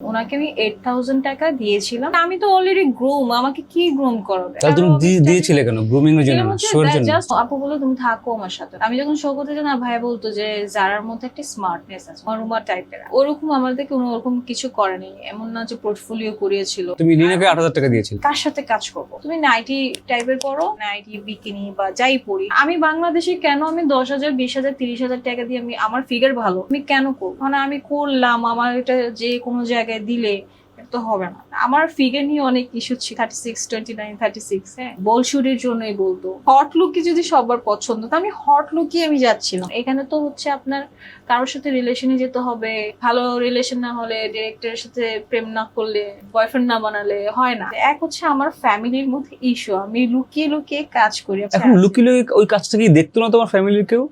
ওনাকে আমি eight thousand টাকা দিয়েছিলাম। আমি তো অলরেডি গ্রুম আমাকে কি গ্রুম করাবে? তাহলে তুমি দিয়েছিলে কেন? গ্রুমিং এর জন্য শোর জন্য। জাস্ট আপু বলল তুমি থাকো আমার সাথে। আমি যখন শো করতে না ভাই বলতো যে যারার মধ্যে একটা স্মার্টনেস আছে মরুমা টাইপের ওরকম আমাদেরকে কোনো ওরকম কিছু করেনি। এমন না যে পোর্টফোলিও করিয়েছিল। তুমি লিনাকে আট হাজার টাকা দিয়েছিলে। কার সাথে কাজ করব? তুমি নাইটি টাইপের করো নাইটি বিকিনি বা যাই পরি। আমি বাংলাদেশে কেন আমি দশ হাজার বিশ হাজার তিরিশ হাজার টাকা দিয়ে আমি আমার ফিগার ভালো? আমি কেন করব? মানে আমি করলাম আমার এটা যে কোনো জায়গায় দিলে এটা তো হবে না। আমার ফিগার নিয়ে অনেক ইস্যু ছিল thirty six twenty nine thirty six হ্যাঁ? বল জন্যই বলতো। হট লুকই যদি সবার পছন্দ তো আমি হট লুকই আমি যাচ্ছিলাম এখানে তো হচ্ছে আপনার কারোর সাথে রিলেশনে যেতে হবে ভালো রিলেশন না হলে ডিরেক্টরের সাথে প্রেম না করলে বয়ফ্রেন্ড না বানালে হয় না। এক হচ্ছে আমার ফ্যামিলির মধ্যে ইস্যু আমি লুকিয়ে লুকিয়ে কাজ করি। আচ্ছা, লুকিয়ে লুকিলে ওই কাজটা কি দেখতো না তোমার ফ্যামিলির কেউ?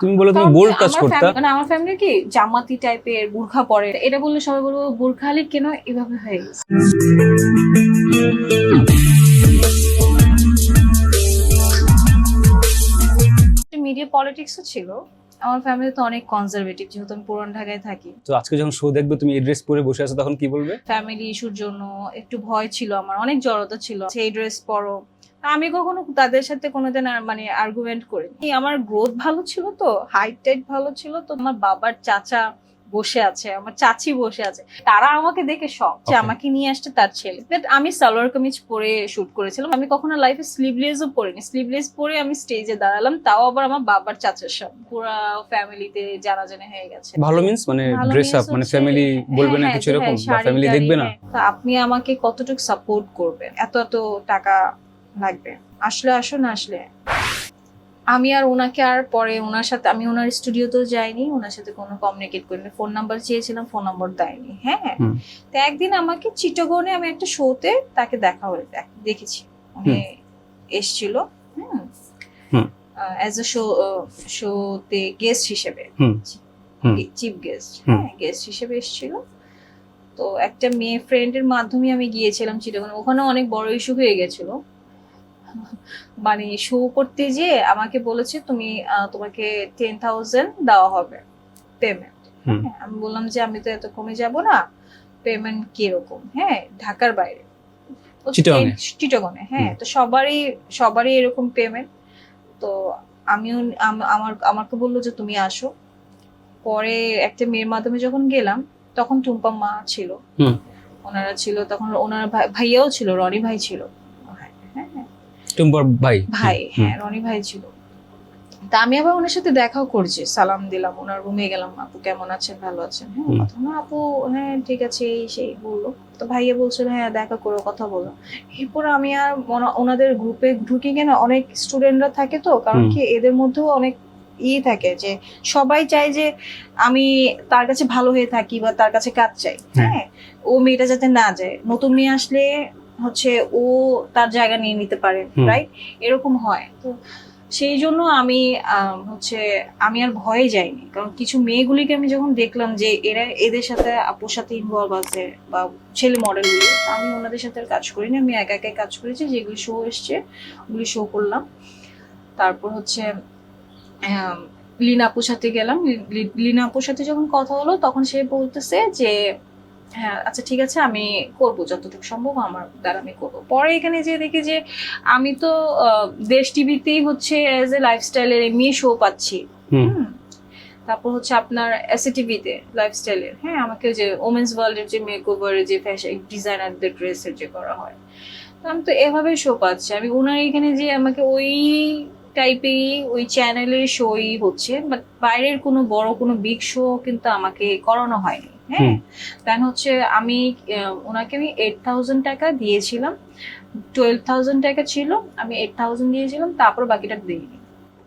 তুমি বলো তুমি বোল্ড কাজ করতা। মানে আমার ফ্যামিলি কি? জামাতি টাইপের বুরখা পরে। এটা বললে সবাই বলব বুরখালি কেন এভাবে হয়ে গেছে মিডিয়া পলিটিক্সও ছিল। আমার ফ্যামিলি তো অনেক কনজারভেটিভ যেহেতু আমি পুরান ঢাকায় থাকি। তো আজকে যখন শো দেখবে তুমি এই ড্রেস পরে বসে আছো তখন কি বলবে? ফ্যামিলি ইস্যুর জন্য একটু ভয় ছিল আমার অনেক জড়তা ছিল। সেই ড্রেস পরো। আমি কখনো তাদের সাথে কোনোদিন আর মানে আর্গুমেন্ট করিনি। আমার গ্রোথ ভালো ছিল তো হাইট টাইট ভালো ছিল তো আমার বাবার চাচা বসে আছে আমার চাচি বসে আছে তারা আমাকে দেখে শখ যে আমাকে নিয়ে আসছে তার ছেলে। But আমি সালোয়ার কামিজ পরে শুট করেছিলাম আমি কখনো লাইফে স্লিভলেসও পরিনি। স্লিভলেস পরে আমি স্টেজে দাঁড়ালাম তাও আবার আমার বাবার চাচার সব পুরো ফ্যামিলিতে জানা জানা হয়ে গেছে। ভালো মিন্স মানে ড্রেস আপ মানে ফ্যামিলি বলবে না হ্যাঁ, কিছু হ্যাঁ, এরকম বা ফ্যামিলি দেখবে না? হ্যাঁ। তো আপনি আমাকে কতটুকু সাপোর্ট করবেন? এত এত টাকা লাগবে? আসলে আসুন আসলে। আমি আর ওনাকে আর পরে ওনার সাথে আমি ওনার স্টুডিওতেও যাইনি ওনার সাথে কোনো কমিউনিকেট করিনি। ফোন নাম্বার চেয়েছিলাম ফোন নাম্বার দেয়নি। হ্যাঁ। তো একদিন আমাকে চিটগনে আমি একটা শোতে তাকে দেখা হয়ে দেখ- দেখেছি। উনি এসছিল হুম। অ্যাজ এ শো শোতে গেস্ট হিসেবে। চিফ গেস্ট হ্যাঁ গেস্ট হিসেবে এসেছিল। তো একটা মেয়ে ফ্রেন্ডের মাধ্যমে আমি গিয়েছিলাম চিটাগং ওখানে অনেক বড় ইস্যু হয়ে গেছিল। মানে শো করতে যে আমাকে বলেছে তুমি তোমাকে টেন থাউজেন্ড দেওয়া হবে পেমেন্ট আমি বললাম যে আমি তো এত কমে যাব না পেমেন্ট কীরকম? হ্যাঁ ঢাকার বাইরে। তো চিটাগংয়ে? 10 চিটাগংয়ে হ্যাঁ তো সবারই সবারই এরকম পেমেন্ট তো আমিও আমার আমাকে বলল যে তুমি আসো। পরে একটা মেয়ের মাধ্যমে যখন গেলাম তখন টুম্পা মা ছিল। হুম। ওনারা ছিল তখন ওনার ভাইয়াও ছিল রনি ভাই ছিল। হ্যাঁ হ্যাঁ। টুম্পার ভাই। ভাই হ্যাঁ রনি ভাই ছিল। তা আমি আবার ওনার সাথে দেখাও করছি। সালাম দিলাম ওনার রুমে গেলাম আপু কেমন আছেন? ভালো আছেন? হ্যাঁ। আপু হ্যাঁ ঠিক আছে এই সেই বলল। তো ভাইয়া বলছিল হ্যাঁ দেখা করো কথা বলো। এরপর আমি আর ওনাদের গ্রুপে ঢুকে গিয়ে না অনেক স্টুডেন্টরা থাকে তো কারণ কি এদের মধ্যেও অনেক ই থাকে যে সবাই চায় যে আমি তার কাছে ভালো হয়ে থাকি বা তার কাছে কাজ চাই। হ্যাঁ। হ্যাঁ ও মেয়েটা যাতে না যায়। নতুন মেয়ে আসলে হচ্ছে ও তার জায়গা নিয়ে নিতে পারে। রাইট এরকম হয়। তো সেই জন্য আমি হচ্ছে আমি আর ভয়ে যাইনি। কারণ কিছু মেয়েগুলিকে আমি যখন দেখলাম যে এরা এদের সাথে আপুর সাথে ইনভলভ আছে বা ছেলে মডেল মডেলগুলি আমি ওনাদের সাথে কাজ করিনি। আমি একা একাই কাজ করেছি যেগুলি শো এসছে ওগুলি শো করলাম। তারপর হচ্ছে আম, লিনা আপুর সাথে গেলাম। লি- লি- লিনা আপুর সাথে যখন কথা হলো তখন সে বলতেছে যে হ্যাঁ আচ্ছা ঠিক আছে আমি করব যতটুকু সম্ভব আমার দ্বারা আমি করব। পরে এখানে যে দেখি যে আমি তো দেশ টিভিতেই হচ্ছে অ্যাজ এ লাইফস্টাইলের এমনি শো পাচ্ছি। হুম। তারপর হচ্ছে আপনার এসএ টিভিতে লাইফস্টাইলের হ্যাঁ আমাকে যে ওমেন্স ওয়ার্ল্ডের যে মেক ওভারের যে ফ্যাশন ডিজাইনারদের ড্রেসের যে করা হয়। তো আমি তো এভাবে শো পাচ্ছি। আমি ওনার এখানে যে আমাকে ওই টাইপেরই ওই চ্যানেলে শোই হচ্ছে বাট বাইরের কোনো বড় কোনো বিগ শো কিন্তু আমাকে করানো হয়নি। হ্যাঁ দেন হচ্ছে আমি ওনাকে আমি এইট থাউজেন্ড টাকা দিয়েছিলাম টুয়েলভ থাউজেন্ড টাকা ছিল আমি এইট থাউজেন্ড দিয়েছিলাম তারপর বাকিটা দিইনি।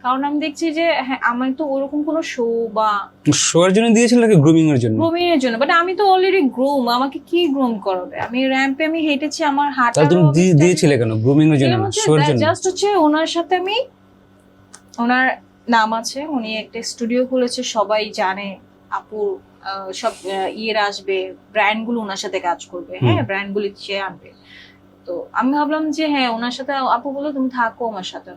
কারণ আমি দেখছি যে হ্যাঁ আমার তো ওরকম কোনো শো বা শো এর জন্য দিয়েছিল নাকি গ্রুমিং এর জন্য? গ্রুমিং এর জন্য বাট আমি তো অলরেডি গ্রুম আমাকে কি গ্রুম করাবে? আমি র্যাম্পে আমি হেঁটেছি আমার হাঁটা তাহলে তুমি দিয়েছিলে কেন গ্রুমিং এর জন্য শো এর জন্য জাস্ট হচ্ছে ওনার সাথে আমি ওনার নাম আছে উনি একটা স্টুডিও খুলেছে সবাই জানে আপু আহ, সব ইয়ের আসবে ব্র্যান্ডগুলো ওনার সাথে কাজ করবে হ্যাঁ ব্র্যান্ড গুলি সে আনবে। তো আমি ভাবলাম যে হ্যাঁ ওনার সাথে আপু বলো তুমি থাকো আমার সাথে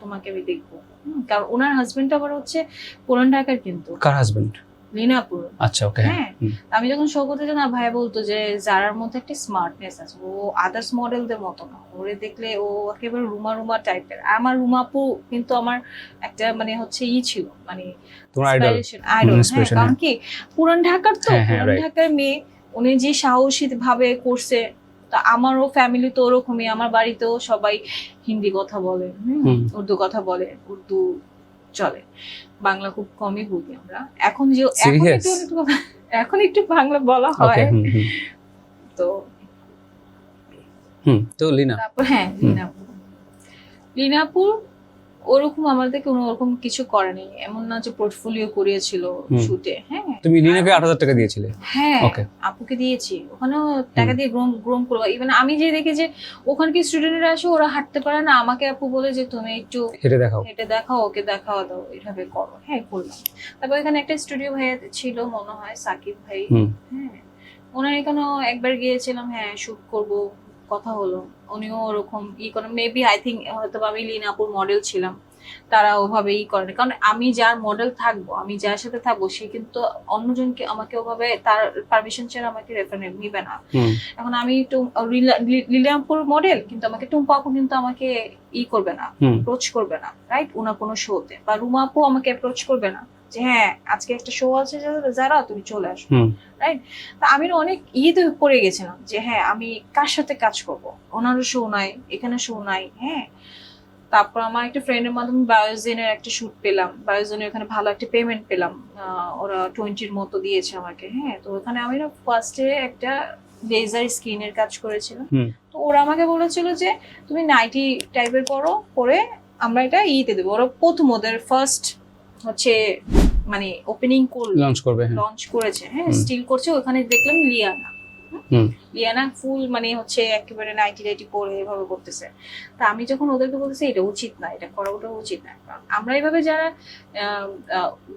তোমাকে আমি দেখব। হুম, কারণ ওনার হাজবেন্ড আবার হচ্ছে পুরান ঢাকার কিন্তু। কার হাজবেন্ড লিনাপুর। আচ্ছা ওকে হ্যাঁ। আমি যখন শো করতে যেতাম ভাইয়া বলতো যে যারার মধ্যে একটা স্মার্টনেস আছে। ও আদার্স মডেলদের মতো না। ওরে দেখলে ও একেবারে রুমা রুমা টাইপের আমার রুমাপু কিন্তু আমার একটা মানে হচ্ছে ই ছিল মানে আইডল আইডল কারণ কি পুরান ঢাকার তো হ্যাঁ, হ্যাঁ, পুরান ঢাকার মেয়ে উনি যে সাহসী ভাবে করছে তা আমারও ফ্যামিলি তো ওরকমই আমার বাড়িতেও সবাই হিন্দি কথা বলে। উর্দু কথা বলে উর্দু চলে। বাংলা খুব কমই বলি আমরা। এখন যে এখন একটু এখন একটু বাংলা বলা হয়। তো হুম তো লিনা। তারপর হ্যাঁ। লিনাপুর। লিনাপুর ওরকম আমাদের কোনো ওরকম কিছু করেনি এমন না যে পোর্টফোলিও করিয়েছিল শুটে হ্যাঁ। তুমি লিনাকে আট হাজার টাকা দিয়েছিলে? হ্যাঁ ওকে আপুকে দিয়েছি। ওখানেও টাকা দিয়ে গ্রোম গ্রোম করব। ইভেন আমি যে দেখি যে ওখানে কি স্টুডেন্টরা আসে ওরা হাঁটতে পারে না। আমাকে আপু বলে যে তুমি একটু হেঁটে দেখাও। হেঁটে দেখাও ওকে দেখাও দাও এইভাবে করো। হ্যাঁ করলাম। তারপর এখানে একটা স্টুডিও ভাইয়া ছিল মনে হয় সাকিব ভাই। হ্যাঁ। ওনার এখানেও একবার গিয়েছিলাম হ্যাঁ শুট করব। কথা হলো। উনিও ওরকম ই করেন মেবি আই থিঙ্ক হয়তো আমি লিনাপুর মডেল ছিলাম। তারা ওভাবে ই করেন। কারণ আমি যার মডেল থাকব আমি যার সাথে থাকব সে কিন্তু অন্যজনকে আমাকে ওভাবে তার পারমিশন ছাড়া আমাকে রেফার নিবে না। এখন আমি লিলামপুর মডেল কিন্তু আমাকে টুম্পা আপু কিন্তু আমাকে ই করবে না অ্যাপ্রোচ করবে না রাইট ওনার কোনো শোতে বা রুমা আপু আমাকে অ্যাপ্রোচ করবে না। যে হ্যাঁ আজকে একটা শো আছে যারা- তুমি চলে আসো হুম। তা আমি অনেক ইয়েতে পড়ে গেছিলাম যে হ্যাঁ আমি কার সাথে কাজ করব? ওনারও শো নাই এখানে শো নাই হ্যাঁ? তারপর আমার একটা ফ্রেন্ডের মাধ্যমে বায়োজেনের একটা শুট পেলাম। বায়োজেনের ওখানে ভালো একটা পেমেন্ট পেলাম। ওরা টোয়েন্টির মতো দিয়েছে আমাকে হ্যাঁ? তো ওখানে আমি না ফার্স্টে একটা লেজার স্ক্রিনের কাজ করেছিলাম। তো ওরা আমাকে বলেছিল যে তুমি নাইটি টাইপের পরো পরে আমরা এটা ইতে দেবো। ওরা প্রথম ওদের ফার্স্ট হচ্ছে মানে ওপেনিং করল লঞ্চ করবে হ্যাঁ। লঞ্চ করেছে হ্যাঁ স্টিল করছে ওখানে দেখলাম লিয়ানা। লিয়ানা ফুল মানে হচ্ছে একেবারে নাইটি নাইটি পরে এভাবে করতেছে। তা আমি যখন ওদেরকে বলতেছি এটা উচিত না এটা করা ওটা উচিত না। কারণ আমরা এইভাবে যারা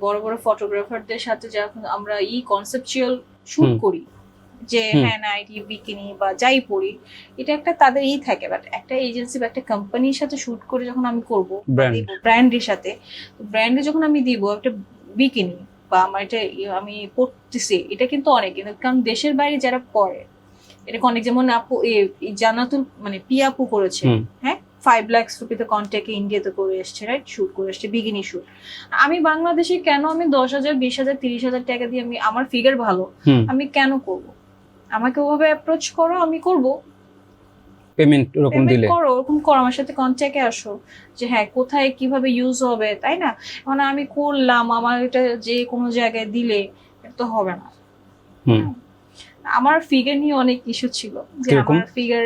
বড় বড় ফটোগ্রাফারদের সাথে যখন আমরা ই কনসেপচুয়াল শুট করি যে। হ্যাঁ নাইটি বিকিনি বা যাই পরি এটা একটা তাদের ই থাকে। বাট একটা এজেন্সি বা একটা কোম্পানির সাথে শুট করে যখন আমি করব ব্র্যান্ড ব্র্যান্ডের সাথে ব্র্যান্ডে যখন আমি দিব একটা বিকিনি বা আমার এটা আমি পড়তেছি এটা কিন্তু অনেক। কিন্তু কারণ দেশের বাইরে যারা পড়ে এরকম অনেক যেমন আপু জান্নাতুল মানে পিয়াপু করেছে হ্যাঁ? ফাইভ লাক্স রুপিতে কন্ট্যাক্টে ইন্ডিয়াতে করে এসছে রাইট শুট করে এসছে বিগিনি শুট আমি বাংলাদেশে কেন আমি দশ হাজার বিশ হাজার তিরিশ হাজার টাকা দিয়ে আমি আমার ফিগার ভালো আমি কেন করব? আমাকে ওভাবে অ্যাপ্রোচ করো আমি করব। পেমেন্ট ওরকম দিলে। করো ওরকম করো আমার সাথে কন্ট্যাক্টে আসো যে হ্যাঁ কোথায় কীভাবে ইউজ হবে তাই না? মানে আমি করলাম আমার এটা যে কোনো জায়গায় দিলে তো হবে না। হুম। আমার ফিগার নিয়ে অনেক ইস্যু ছিল যে আমার figure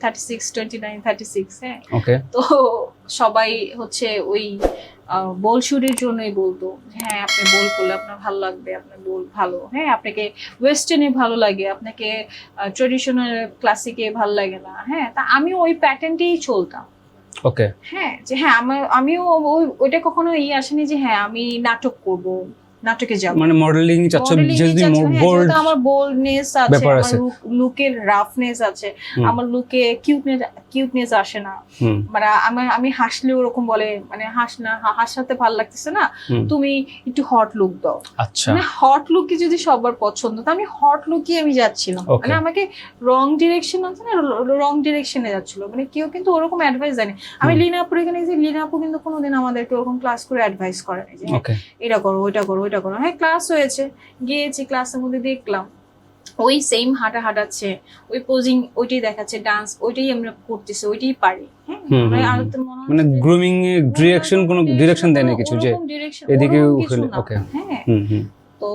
thirty six twenty nine thirty six হ্যাঁ তো সবাই হচ্ছে ওই বোল শুরির জন্যই বলতো হ্যাঁ আপনি বোল করলে আপনার ভালো লাগবে আপনার বোল ভালো। হ্যাঁ আপনাকে ওয়েস্টার্নে ভালো লাগে আপনাকে ট্রেডিশনাল ক্লাসিকে ভালো লাগে না। হ্যাঁ তা আমি ওই প্যাটার্নটেই চলতাম। ওকে হ্যাঁ যে হ্যাঁ আমার আমিও ওই- ওইটা কখনো ই আসেনি যে হ্যাঁ আমি নাটক করব। নাটকে যাব। মানে মডেলিং চাচ্ছ যদি হ্যাঁ, বোল্ড আমার বোল্ডনেস আছে আমার লুকের রাফনেস আছে আমার লুকে কিউটনেস কিউটনেস আসে না। মানে আমি আমি হাসলে ওরকম বলে মানে হাস না হাসাতে ভালো লাগতেছে না তুমি একটু হট লুক দাও। আচ্ছা। মানে হট লুকই যদি সবার পছন্দ তো আমি হট লুকই আমি যাচ্ছিলাম। মানে আমাকে রং ডিরেকশন আছে না রং ডিরেকশনে যাচ্ছিল। মানে কেউ কিন্তু ওরকম অ্যাডভাইস দেয়নি। আমি। লিনাপুর এখানে যে লিনাপু কিন্তু কোনোদিন আমাদেরকে ওরকম ক্লাস করে অ্যাডভাইস করেনি যে হ্যাঁ, এটা করো ওইটা করো ওইটা করো। হ্যাঁ ক্লাস হয়েছে। গিয়েছি ক্লাসের মধ্যে দেখলাম। ওই সেম হাঁটা হাঁটাচ্ছে ওই পোজিং ওইটাই দেখাচ্ছে ডান্স ওইটাই আমরা করতেছি ওইটাই পারি। হ্যাঁ মনে মানে গ্রুমিং ডিরেকশন কোনো ডিরেকশন দেয় না কিছু যে এদিকে okay. হ্যাঁ। তো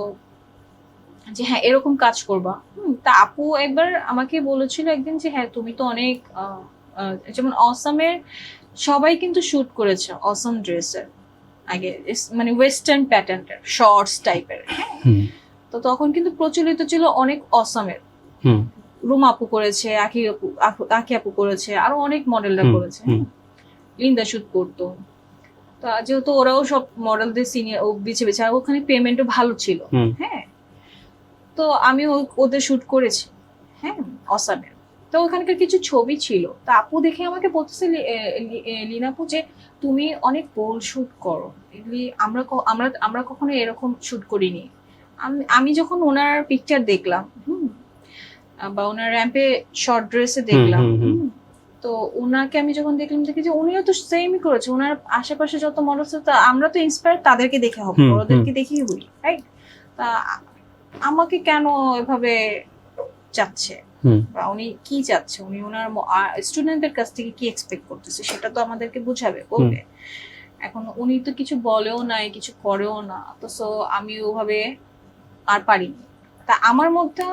যে হ্যাঁ এরকম কাজ করবা। হুম, তা আপু একবার আমাকে বলেছিল একদিন যে হ্যাঁ তুমি তো অনেক যেমন অসামের সবাই কিন্তু শুট করেছে অসাম ড্রেসের আগে মানে ওয়েস্টার্ন প্যাটার্নের শর্টস টাইপের তো তখন কিন্তু প্রচলিত ছিল অনেক অসমের। রুম আপু করেছে আকি আপু আখু- আপু করেছে আরও অনেক মডেলরা করেছে হুম। লিন্দা শুট করতো। তো যেহেতু ওরাও সব মডেলদের সিনিয়র ও বেছে বেছে আর ওখানে পেমেন্টও ভালো ছিল হ্যাঁ? তো আমি ওদের শুট করেছি হ্যাঁ? অসামের। তো ওখানকার কিছু ছবি ছিল। তা আপু দেখে আমাকে বলতেছে লিনাপু যে তুমি অনেক বোল শুট করো। আমরা আমরা আমরা কখনো এরকম শুট করিনি। আমি যখন ওনার পিকচার দেখলাম হুম, বা ওনার র্যাম্পে শর্ট ড্রেসে দেখলাম তো ওনাকে আমি যখন দেখলাম দেখি যে উনিও তো সেমই করেছে। ওনার আশেপাশে যত মডেল তা আমরা তো ইন্সপায়ার তাদেরকে দেখে হবে ওদেরকে দেখেই হই রাইট তা আমাকে কেন এভাবে চাচ্ছে? বা উনি কি চাচ্ছে? উনি ওনার স্টুডেন্টদের কাছ থেকে কি এক্সপেক্ট করতেছে? সেটা তো আমাদেরকে বুঝাবে। বলবে এখন উনি তো কিছু বলেও নাই কিছু করেও না। তো সো আমি ওভাবে আর পারিনি। তা আমার মধ্যে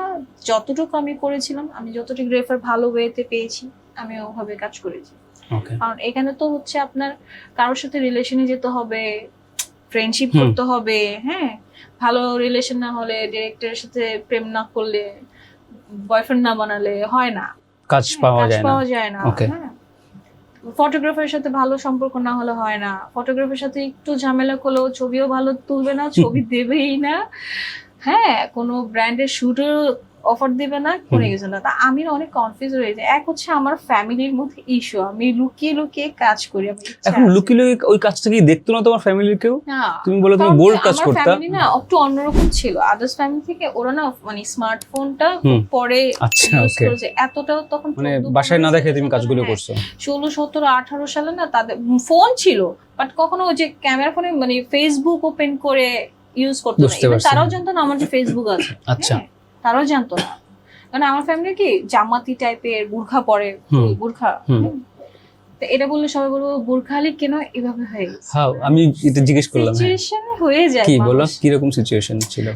যতটুকু আমি করেছিলাম আমি যতটুকু রেফার ভালো ওয়েতে পেয়েছি আমি ওভাবে কাজ করেছি। কারণ এখানে তো হচ্ছে আপনার কারোর সাথে রিলেশনে যেতে হবে ফ্রেন্ডশিপ করতে হবে হ্যাঁ? ভালো রিলেশন না হলে ডিরেক্টরের সাথে প্রেম না করলে বয়ফ্রেন্ড না বানালে হয় না। কাজ হ্যাঁ, পাওয়া যায় না। পাওয়া যায় না ওকে হ্যাঁ। ফটোগ্রাফারের সাথে ভালো সম্পর্ক না হলে হয় না। ফটোগ্রাফের সাথে একটু ঝামেলা করলেও ছবিও ভালো তুলবে না ছবি দেবেই না। হ্যাঁ কোনো ব্র্যান্ডের শুটও অফার দিবে না কোনো হুম। কিছু না। তা আমি অনেক কনফিউজ হয়ে যাই এক হচ্ছে আমার ফ্যামিলির মধ্যে ইস্যু আমি লুকিয়ে লুকিয়ে কাজ করি এখন। লুকিয়ে লুকিয়ে ওই কাজটা কি দেখতো না তোমার ফ্যামিলির কেউ? তুমি বলে তুমি বোল্ড কাজ আমার ফ্যামিলি না একটু অন্যরকম ছিল। আদার্স ফ্যামিলি থেকে ওরা না মানে স্মার্টফোনটা পরে আচ্ছা ইউজ করেছে। এতটাও তখন মানে 14, বাসায় না দেখে তুমি কাজগুলো হ্যাঁ, করছ। ষোলো সতেরো আঠারো সালে না তাদের ফোন ছিল বাট কখনো ওই যে ক্যামেরা ফোনে মানে ফেসবুক ওপেন করে ইউজ করতো না। তারাও জানতো না আমার যে ফেসবুক আছে। আচ্ছা। হ্যাঁ, তারাও জানতো না। কারণ আমার ফ্যামিলি কি জামাতি টাইপের বুর্খা পরে বুর্খা। তো এটা বললে সবাই বলব বুর্খালি কেন এভাবে হয়ে গেছে? হ্যাঁ আমি এটা জিজ্ঞেস করলাম হ্যাঁ। সিচুয়েশন হয়ে যায় কি বলো? কি কীরকম সিচুয়েশন ছিল?